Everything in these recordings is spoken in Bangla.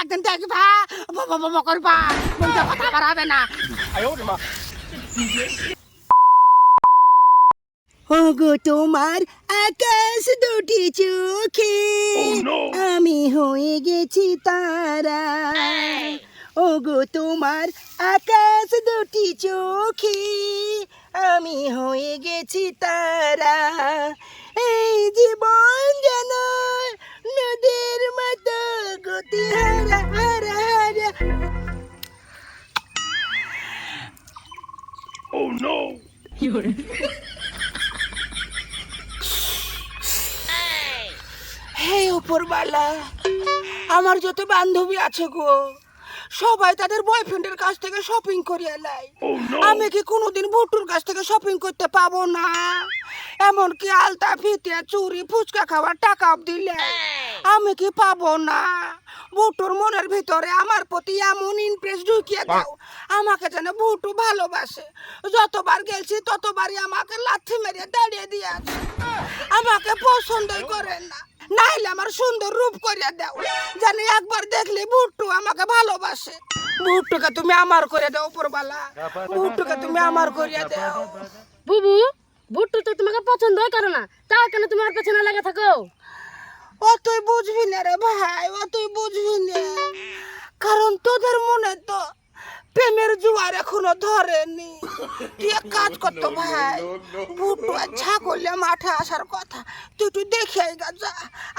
একদিন দেখবা বাবা করবা। মুখে কথা বাড়াবে না। ওগো তোমার আকাশ দুটি চোখে। আমি হয়ে গেছি তারা। ওগো তোমার আকাশ দুটি চোখে। আমি হয়ে গেছি তারা। এই জীবন হে ওপরবালা আমার যত বান্ধবী আছে গো সবাই তাদের বয়ফ্রেন্ডের কাছ থেকে শপিং করিয়ে নেয়। আমি কি কোনোদিন ভুট্টুর কাছ থেকে শপিং করতে পাবো না? এমনকি আলতা ফিতে চুরি ফুচকা খাওয়ার টাকা দিলে আমি কি পাবো না? ভুট্টুর মনের ভিতরে আমার প্রতি এমন ইমপ্রেস ঢুকিয়ে দাও। আমাকে যেন ভুট্টু ভালোবাসে। যতবার গেছি ততবারই আমাকে লাথি মেরে দাঁড়িয়ে দিয়েছে আমাকে পছন্দই করেন না। নাইলে আমার সুন্দর রূপ করিয়া দাও। জানি একবার দেখলে ভুট্টু আমাকে ভালোবাসে। ভুট্টুকে তুমি আমার করে দাও উপরবালা ভুট্টুকে তুমি আমার করিয়া দাও। বুবু ভুট্টু তো তোমাকে পছন্দই করে না? তা কেন তুমি ওর পেছনে লেগে থাকো? ও তুই বুঝবি না রে ভাই ও তুই বুঝবি না। কারণ তোদের মনে তো প্রেমের জোয়ার এখনও ধরেনি। তুই এক কাজ করতো ভাই বুটু আর ছাগলে মাঠে আসার কথা তুই তুই দেখে আইগা যা।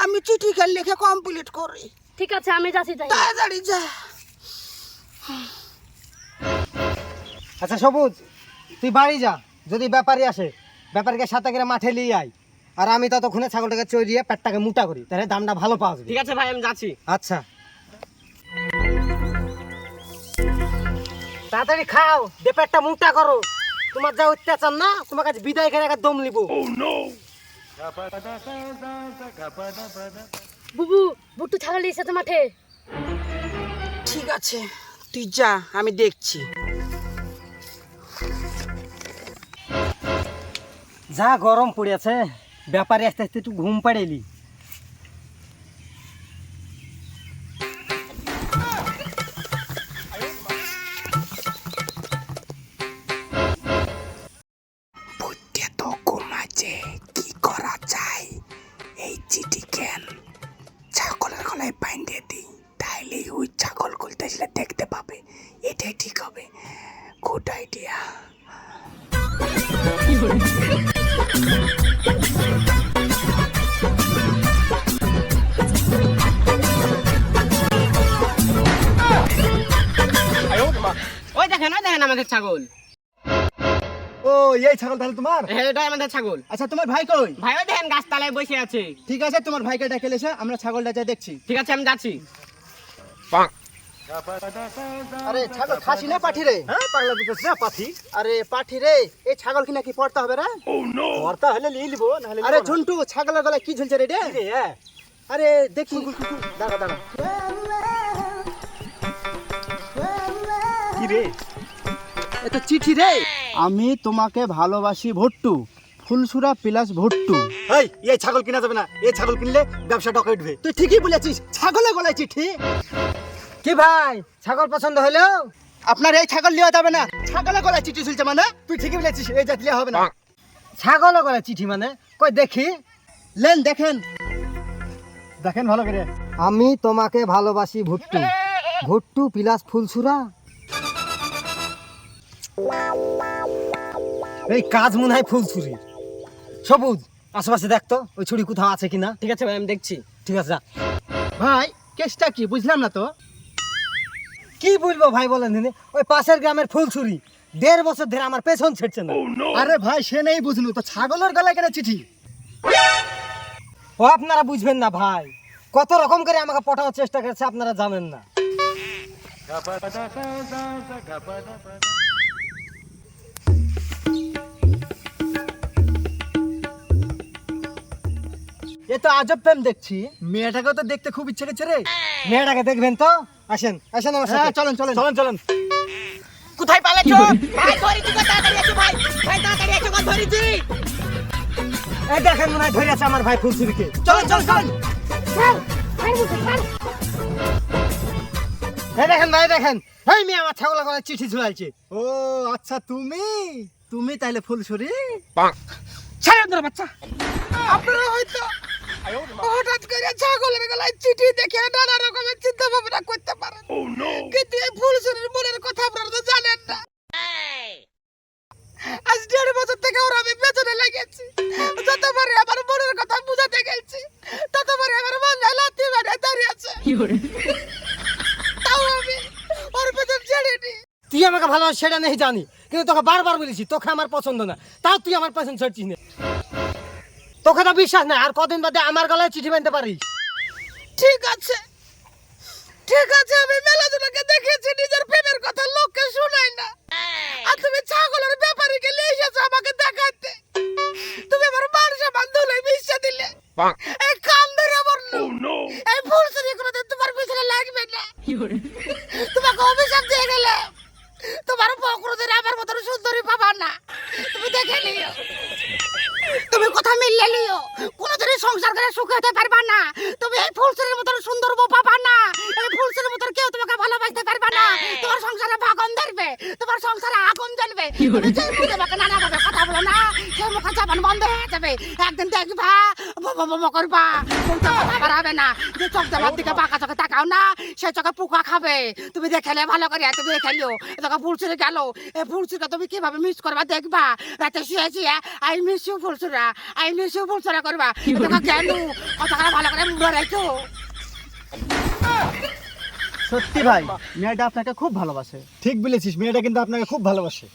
আমি চিঠিকে লিখে কমপ্লিট করি। ঠিক আছে আমি যাচ্ছি তাই তাড়াতাড়ি যা। আচ্ছা সবুজ তুই বাড়ি যা যদি ব্যাপারী আসে ব্যাপারীকে সাথে করে মাঠে নিয়ে আয়। আর আমি ততক্ষণে ছাগলটাকে চড়িয়ে পেটটাকে মোটা করি তাহলে দামটা ভালো পাওয়া যাবে। ঠিক আছে ভাই আমি যাচ্ছি। আচ্ছা। তাড়াতাড়ি খাও দে পেটটা মোটা করো। তোমার যা অত্যাচার না তোমার কাছে বিদায় করে একটা দম নিবো। বুবু ভুট্টু ছাগল এসেছে মাঠে। ঠিক আছে তুই যা আমি দেখছি। যা গরম পড়েছে ব্যাপারে আস্তে আস্তে একটু ঘুম পাড়েলি। দেখতে পাবে এটাই ঠিক হবে। গুড আইডিয়া ওই দেখেন ওই দেখেন আমাদের ছাগল। ও এই ছাগল তাহলে তোমার? হ্যাঁ এটাই আমাদের ছাগল। আচ্ছা তোমার ভাই কই? ভাই ওই দেখেন গাছতলায় বসে আছে। ঠিক আছে তোমার ভাইকে ডেকে এসে আমরা ছাগলটা যাই দেখছি। ঠিক আছে আমি যাচ্ছি। আরে ছাগল খাসি না পাঠি রে? হ্যাঁ পাগলা বিকস না পাঠি? আরে পাঠি রে এই ছাগল কি নাকি পড়তে হবে রে? পড়তা হলে নিয়ে নিবো নাহলে আরে ঝন্টু ছাগলের গলায় কি ঝুলছে রে রে? আরে দেখি। দাঁড়া দাঁড়া। কি রে? এ তো চিঠি রে। আমি তোমাকে ভালোবাসি ভট্টু ফুলসুরা প্লাস ভট্টু। এই এই ছাগল কিনা যাবে না এই ছাগল কিনলে ব্যবসা ডকা উঠবে তুই ঠিকই বলেছিস ছাগলে গলায় চিঠি। কি ভাই? ছাগল পছন্দ হলো আপনার এই ছাগল লিওয়া যাবে না। ছাগলের গলায় চিঠি ঝুলছে মানে? তুই ঠিকই বলেছিস এই জাত লিয়া হবে না। ছাগলের গলায় চিঠি মানে? কই দেখি। লেন দেখেন। দেখেন ভালো করে। আমি তোমাকে ভালোবাসি ভুট্টু। ভুট্টু প্লাস ফুলসুরা এই কাজ মনে হয় ফুলছুরির সবুজ। আশেপাশে দেখতো ওই ছুরি কোথাও আছে কিনা। ঠিক আছে ভাই আমি দেখছি। ঠিক আছে ভাই কেসটা কি? বুঝলাম না তো। কি বলব ভাই বলেন দিনে ওই পাশের গ্রামের ফুলছুরি। দেড় বছর ধরে আমার পেছন ছেড়ছে না। আরে ভাই সে নেই বুঝলো তো ছাগলের গলায় কেন চিঠি? ও আপনারা বুঝবেন না ভাই। কত রকম করে আমাকে পটানোর চেষ্টা করেছে আপনারা জানেন না। এ তো আজব প্রেম দেখছি। মেয়েটাকেও তো দেখতে খুব ইচ্ছে করছে রে। মেয়েটাকে দেখবেন তো? আসেন আসেন আমার হ্যাঁ সাথে। চলেন চলেন। চলেন চলেন। কোথায় পালাচ্ছ ভাই ধরেছি তো তাড়াতাড়ি এসো ভাই। ভাই তাড়াতাড়ি এসো গো, ধরেছি। এই দেখেন মনে হয় ধরে আছে আমার ভাই ফুলছুরিকে চলেন চলেন চলেন। এই দেখেন ভাই দেখেন। এই মেয়ে আমার ছাগল গলায় চিঠি ঝুলাইছে। ও আচ্ছা তুমি? তুমি তাইলে ফুলসুরি? ছেড়ে ধরে বাচ্চা। আপনারা হয়তো হঠাৎ করে ছাগলের গলায় চিঠি দেখে নানা রকমের চিন্তা ভাবনা কিন্তু এই ফুলসুরির মনের কথা আপনারা তো জানেন না। আজ দেড় বছর থেকে ওরা আমি পেছনে লেগেছি। যতবারে আমার মনের কথা বুঝাতে গেছি ততবারে আমার মন লাতি মানে দাঁড়িয়েছে। তাও আমি ওর পেছন ছেড়েনি। তুই আমাকে ভালো সেটা নেই জানি কিন্তু তোকে বারবার বলেছি তোকে আমার পছন্দ না। তাও তুই আমার পছন্দ ছাড়ছিস না। তোকে তো বিশ্বাস নাই আর কদিন বাদে আমার গলায় চিঠি বানতে পারিস। ঠিক আছে। ঠিক আছে আমি মেলাজুলাকে দেখেছি নিজের প্রেমের কথা লোককে শোনাই না। আর তুমি ছাগলের ব্যাপারে গেলে এসেছ আমাকে দেখাইতে। তুমি আমার মান সম্মান ধুলে মিশে দিলে। এই কান ধরে মরলো এই ফুল চুরি কোনোদিন তোমার পিছনে লাগবে না। তোমাকে অভিশাপ দিয়ে গেলে। তোমার বকরদের আমার মতন সুন্দরী পাবা না। তুমি দেখে নিও। তুমি কথা মিললে নিও। কোনোদিনই সংসার করে সুখে হতে পারবা না। তুমি এই ফুলসের মতন সুন্দর বউ পাবা না। তোমার সংসারে ভাগন ধরবে তোমার সংসারে আগুন জ্বলবে। তুমি যে মুখে আমাকে নানা ভাবে কথা বলো না সেই মুখে জবান বন্ধ হয়ে যাবে একদিন দেখবা বম বম করবা মুখে কথা বাড়াবে না। যে চোখ দিকে চোখে তাকাও না সেই চোখে পোকা খাবে। তুমি দেখেলে ভালো করে তুমি দেখেলিও তোকে গেল। ফুলসুরিটা তুমি কীভাবে মিস করবা দেখবা? রাতে শুয়ে শুয়ে আই মিস ইউ ফুলসুরা আই মিস ইউ ফুলসুরা করবা। তোকে কেন কথাটা ভালো করে মুড়ে রাখো সত্যি ভাই মেয়েটা আপনাকে খুব ভালোবাসে। ঠিক বলেছিস মেয়েটা কিন্তু আপনাকে খুব ভালোবাসে।